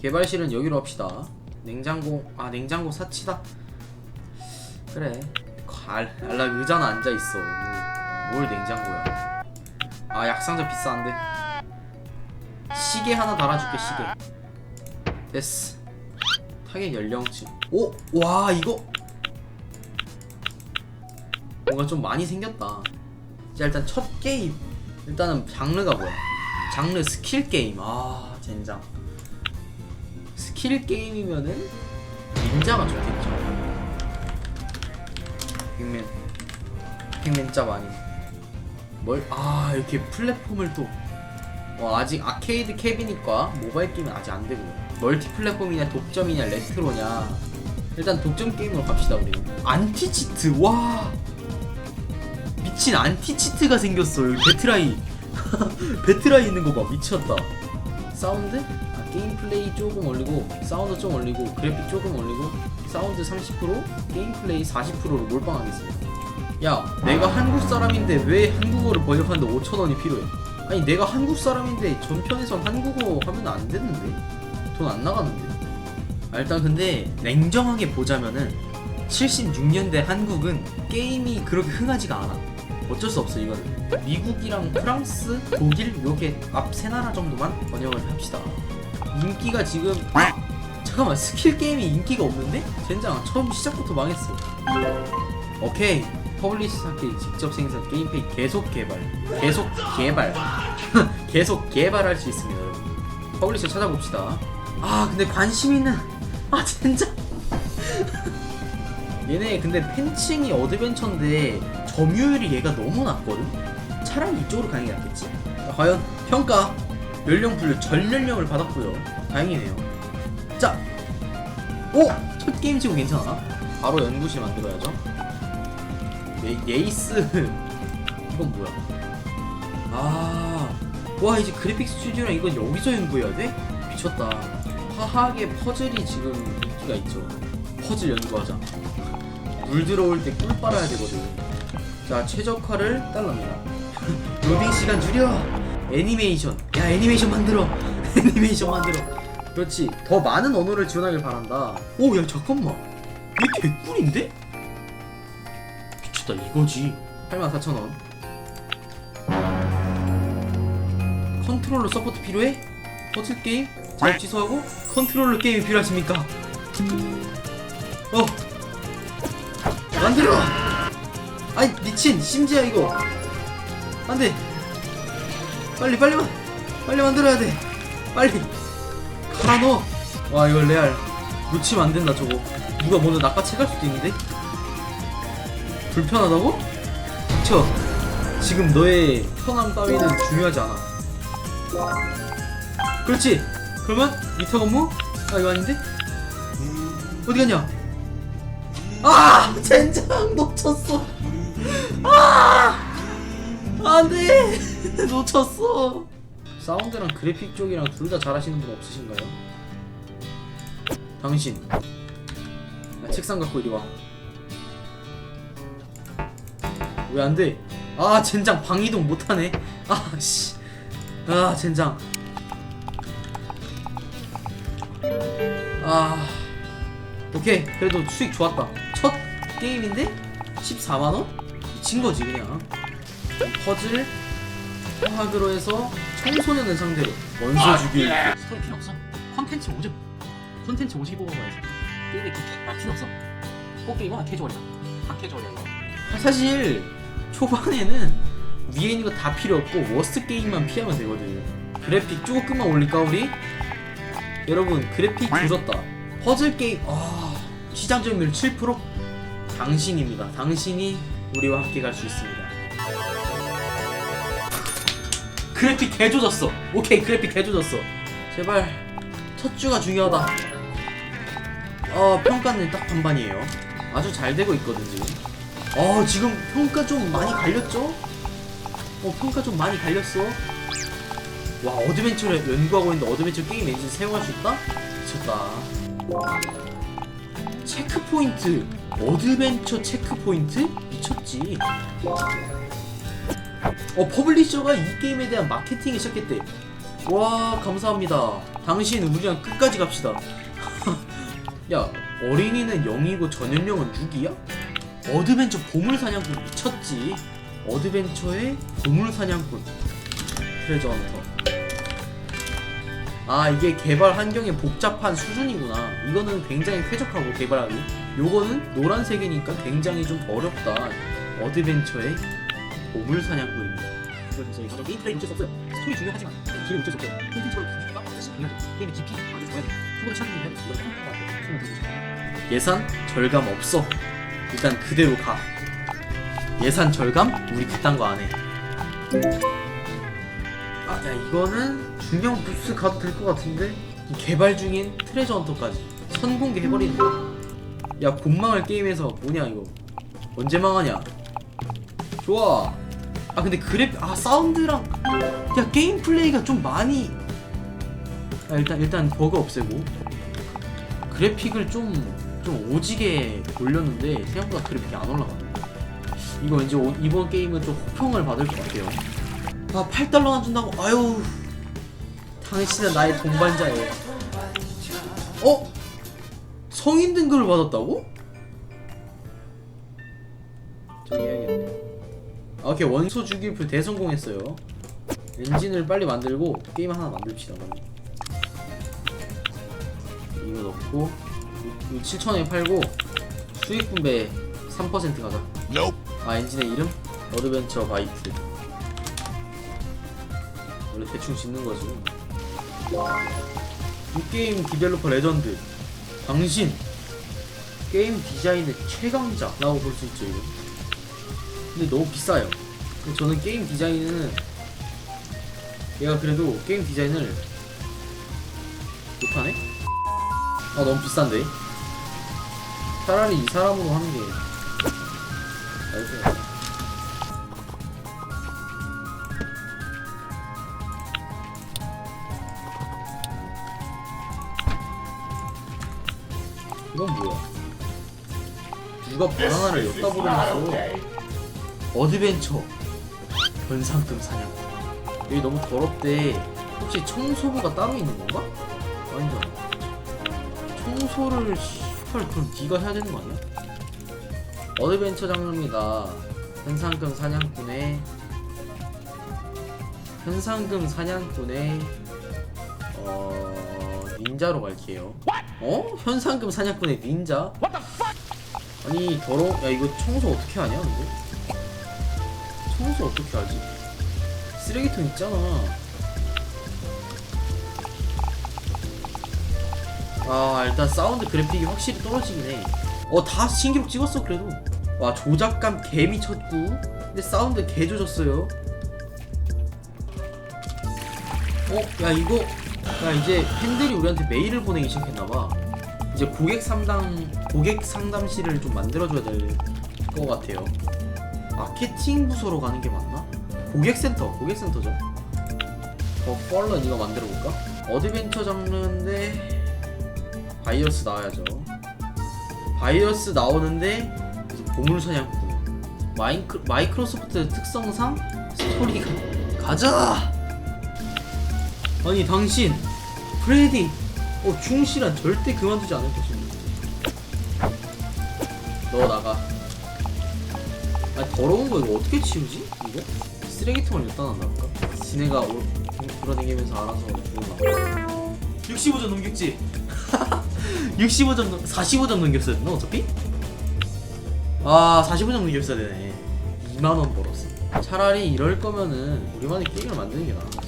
개발실은 여기로 합시다. 냉장고 아 냉장고 사치다. 그래. 알, 알라 의자는 앉아있어. 뭘, 뭘 냉장고야? 아 약상자 비싼데. 시계 하나 달아줄게 시계. 됐어. 타겟 연령층. 오! 와 이거? 뭔가 좀 많이 생겼다. 자 일단 첫 게임. 일단은 장르가 뭐야? 장르 스킬 게임. 아 젠장 스킬 게임이면은 닌자가 좋겠죠. 빅맨. 빅맨 짭 아니 뭘아 이렇게 플랫폼을 또. 어, 아직 아케이드 캐비닛과 모바일 게임은 아직 안 되고. 멀티 플랫폼이냐 독점이냐 레트로냐. 일단 독점 게임으로 갑시다 우리. 안티 치트 와! 미친 안티 치트가 생겼어 여기. 배트라이. 배트라이 있는 거 봐 미쳤다. 사운드? 아, 게임 플레이 조금 올리고 사운드 좀 올리고 그래픽 조금 올리고 사운드 30% 게임 플레이 40%로 몰빵하겠습니다. 야 내가 한국 사람인데 왜 한국어를 번역하는데 5천원이 필요해? 아니 내가 한국 사람인데 전편에선 한국어 하면 안 되는데? 돈 안 나가는데? 아, 일단 근데 냉정하게 보자면은 76년대 한국은 게임이 그렇게 흥하지가 않아. 어쩔 수 없어 이거는 미국이랑 프랑스, 독일 요게 앞 세 나라 정도만 번역을 합시다 인기가 지금 잠깐만 스킬 게임이 인기가 없는데? 젠장 처음 시작부터 망했어. 오케이 퍼블리셔한테 직접 생산 게임페이 계속 개발 계속 개발. 계속 개발할 수 있습니다 여러분. 퍼블리셔 찾아봅시다. 아 근데 관심 있는 아 진짜 얘네 근데 팬층이 어드벤처인데 점유율이 얘가 너무 낮거든? 차라리 이쪽으로 가는 게 낫겠지. 자, 과연 평가 연령 분류 전 연령을 받았고요 다행이네요 자 오! 첫 게임 치고 괜찮아 바로 연구실 만들어야죠 예, 예이스 이건 뭐야 아, 와 이제 그래픽 스튜디오랑 이건 여기서 연구해야 돼? 미쳤다. 화학의 퍼즐이 지금 인기가 있죠. 퍼즐 연구하자. 물 들어올 때 꿀 빨아야 되거든. 자 최적화를 달랍니다. 로딩 시간 줄여. 애니메이션. 야 애니메이션 만들어. 애니메이션 만들어. 그렇지. 더 많은 언어를 지원하길 바란다. 오 야 잠깐만. 이게 개꿀인데? 미쳤다 이거지. 84,000원. 컨트롤러 서포트 필요해? 퍼즐 게임? 잘 취소하고 컨트롤러 게임이 필요하십니까? 어 만들어! 아이 미친 심지어 이거 안돼 빨리 빨리 만 빨리 만들어야 돼 빨리 갈아 넣어 와 이거 레알 놓치면 안 된다 저거 누가 먼저 낚아채갈 수도 있는데 불편하다고? 닥쳐 지금 너의 편함 따위는 중요하지 않아 그렇지 그러면 미터 건무? 아 이거 아닌데? 어디 갔냐? 아! 젠장 놓쳤어 아! 안돼 놓쳤어. 사운드랑 그래픽 쪽이랑 둘 다 잘하시는 분 없으신가요? 당신. 나 책상 갖고 이리 와. 왜 안 돼? 아 젠장. 방이동 못하네. 아씨. 아 젠장. 아. 오케이. 그래도 수익 좋았다. 첫 게임인데 14만원? 미친거지 그냥 퍼즐 화하드로 해서 청소년을 상대로 원소 죽일 스토리 필요 없어. 컨텐츠 오직 컨텐츠 보고 가야지. 게임에 아 필요 없어. 뽑기가 캐주얼이다. 다 캐주얼이야 이거. 사실 초반에는 위에 있는 거 다 필요 없고 워스트 게임만 피하면 되거든 그래픽 조금만 올릴까 우리? 여러분 그래픽 조졌다 퍼즐 게임 아 시장 점유율 7% 당신입니다 당신이 우리와 함께 갈 수 있습니다 그래픽 개 조졌어. 오케이 그래픽 개 조졌어. 제발 첫 주가 중요하다. 어 평가는 딱 반반이에요. 아주 잘 되고 있거든 지금. 어 지금 평가 좀 많이 갈렸죠? 어 평가 좀 많이 갈렸어. 와 어드벤처를 연구하고 있는데 어드벤처 게임 엔진 사용할 수 있다? 미쳤다. 체크포인트 어드벤처 체크포인트? 미쳤지 어 퍼블리셔가 이 게임에 대한 마케팅을 시작했대 와 감사합니다 당신 우리랑 끝까지 갑시다. 야 어린이는 0이고 전연령은 6이야? 어드벤처 보물사냥꾼 미쳤지. 어드벤처의 보물사냥꾼 트레저 헌터. 아 이게 개발 환경이 복잡한 수준이구나. 이거는 굉장히 쾌적하고 개발하기. 요거는 노란색이니까 굉장히 좀 어렵다. 어드벤처의 보물 사냥꾼입니다. 그래서 이거 게임 플레이 놓칠 수 없어요. 스토리 중요하지만 길을 놓칠 수 없어요. 콘텐츠로 부족하다. 그것이 중요하죠. 게임의 깊이 아주 좋아야 돼. 충분히 찾는 게 이건 평가가 안 돼. 충분히 보여주죠. 예산 절감 없어. 일단 그대로 가. 예산 절감? 우리 그딴 거 안 해. 아, 야 이거는 중형 부스 가도 될 것 같은데 이 개발 중인 트레저 헌터까지 선공개 해버리는 거야. 야 곤망할 게임에서 뭐냐 이거 언제 망하냐? 좋아. 아 근데 그래픽 아 사운드랑 야 게임 플레이가 좀 많이 아, 일단 일단 버그 없애고 그래픽을 좀, 좀 오지게 올렸는데 생각보다 그래픽이 안 올라가네. 이거 왠지 오- 이번 게임은 좀 호평을 받을 것 같아요. 아, 8달러나 준다고? 아유. 당신은 나의 동반자예요. 어? 성인 등급을 받았다고? 저기 해야겠네. 아, 오케이. 원소 주기표 대성공했어요. 엔진을 빨리 만들고 게임 하나 만듭시다. 빨리. 이거 넣고 이거 7,000원에 팔고 수익 분배 3% 가자. 아 엔진의 이름 어드벤처 바이트. 원래 대충 짓는 거지. 이 게임 디벨로퍼 레전드. 당신 게임 디자인의 최강자라고 볼 수 있죠 이거. 근데 너무 비싸요. 저는 게임 디자인은 얘가 그래도 게임 디자인을 못하네? 아 너무 비싼데 차라리 이 사람으로 하는 게 나을 것 같아 이건 뭐야 누가 바나나를 엿다 버렸어 어드벤처 변상금 사냥 여기 너무 더럽대 혹시 청소부가 따로 있는 건가? 아니잖아 청소를 씨발 그럼 네가 해야 되는 거 아니야? 어드벤처 장르입니다. 현상금 사냥꾼의 현상금 사냥꾼의 어 닌자로 갈게요. 어? 현상금 사냥꾼의 닌자? 아니 더러 야 이거 청소 어떻게 하냐 근데? 청소 어떻게 하지? 쓰레기통 있잖아. 아 일단 사운드 그래픽이 확실히 떨어지긴 해. 어다 신기록 찍었어 그래도. 와 조작감 개 미쳤고. 근데 사운드 개 조졌어요. 어? 야 이거 야 이제 팬들이 우리한테 메일을 보내기 시작했나봐. 이제 고객 상담 고객 상담실을 좀 만들어줘야 될 것 같아요. 마케팅 부서로 가는 게 맞나? 고객센터 고객센터죠. 어 펄런 이거 만들어 볼까? 어드벤처 장르인데 바이러스 나와야죠. 바이러스 나오는데 이제 보물 사냥꾼. 마이크 마이크로소프트 특성상 스토리가 가자. 아니 당신 프레디 어 충실한 절대 그만두지 않을 것입니다. 너 나가. 아 더러운 거 이거 어떻게 치우지? 이거 쓰레기통을 엿다 놨나볼까? 지네가 올 돌아다니면서 알아서 주우나. 65점 넘겼지? 65점 넘 45점 넘겼어야 됐나 어차피? 아 45점 넘겼어야 되네 2만원 벌었어 차라리 이럴 거면은 우리만의 게임을 만드는 게 나았지